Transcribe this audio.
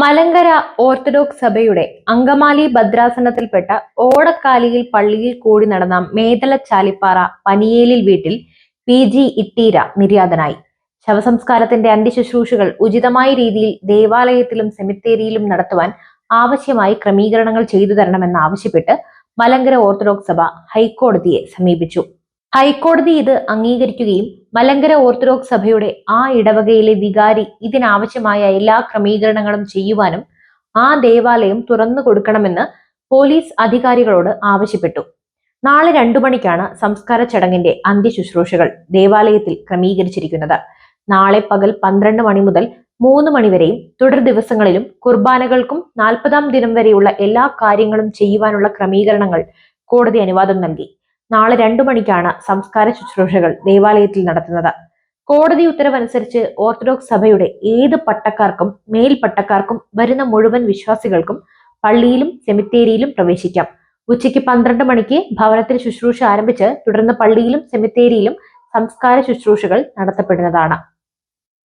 Malankara orthodox സഭയുടെ അങ്കമാലി ഭദ്രാസനത്തിൽപ്പെട്ട ഓടക്കാലിയിൽ പള്ളിയിൽ കൂടി നടന്ന മേതല ചാലിപ്പാറ പനിയേലിൽ വീട്ടിൽ പി ജി ഇട്ടീര നിര്യാതനായി. ശവസംസ്കാരത്തിന്റെ അന്ത്യശുശ്രൂഷകൾ ഉചിതമായ രീതിയിൽ ദേവാലയത്തിലും സെമിത്തേരിയിലും നടത്തുവാൻ ആവശ്യമായി ക്രമീകരണങ്ങൾ ചെയ്തു തരണമെന്നാവശ്യപ്പെട്ട് മലങ്കര ഓർത്തഡോക്സ് സഭ ഹൈക്കോടതിയെ സമീപിച്ചു. ഹൈക്കോടതി ഇത് അംഗീകരിക്കുകയും മലങ്കര ഓർത്തഡോക്സ് സഭയുടെ ആ ഇടവകയിലെ വികാരി ഇതിനാവശ്യമായ എല്ലാ ക്രമീകരണങ്ങളും ചെയ്യുവാനും ആ ദേവാലയം തുറന്നു കൊടുക്കണമെന്ന് പോലീസ് അധികാരികളോട് ആവശ്യപ്പെട്ടു. നാളെ രണ്ടു മണിക്കാണ് സംസ്കാര ചടങ്ങിന്റെ അന്ത്യശുശ്രൂഷകൾ ദേവാലയത്തിൽ ക്രമീകരിച്ചിരിക്കുന്നത്. നാളെ പകൽ പന്ത്രണ്ട് മണി മുതൽ മൂന്ന് മണിവരെയും തുടർ ദിവസങ്ങളിലും കുർബാനകൾക്കും നാൽപ്പതാം ദിനം വരെയുള്ള എല്ലാ കാര്യങ്ങളും ചെയ്യുവാനുള്ള ക്രമീകരണങ്ങൾ കോടതി അനുവാദം നൽകി. നാളെ രണ്ടു മണിക്കാണ് സംസ്കാര ശുശ്രൂഷകൾ ദേവാലയത്തിൽ നടത്തുന്നത്. കോടതി ഉത്തരവനുസരിച്ച് ഓർത്തഡോക്സ് സഭയുടെ ഏത് പട്ടക്കാർക്കും മേൽപട്ടക്കാർക്കും വരുന്ന മുഴുവൻ വിശ്വാസികൾക്കും പള്ളിയിലും സെമിത്തേരിയിലും പ്രവേശിക്കാം. ഉച്ചയ്ക്ക് പന്ത്രണ്ട് മണിക്ക് ഭവനത്തിൽ ശുശ്രൂഷ ആരംഭിച്ച് തുടർന്ന് പള്ളിയിലും സെമിത്തേരിയിലും സംസ്കാര ശുശ്രൂഷകൾ നടത്തപ്പെടുന്നതാണ്.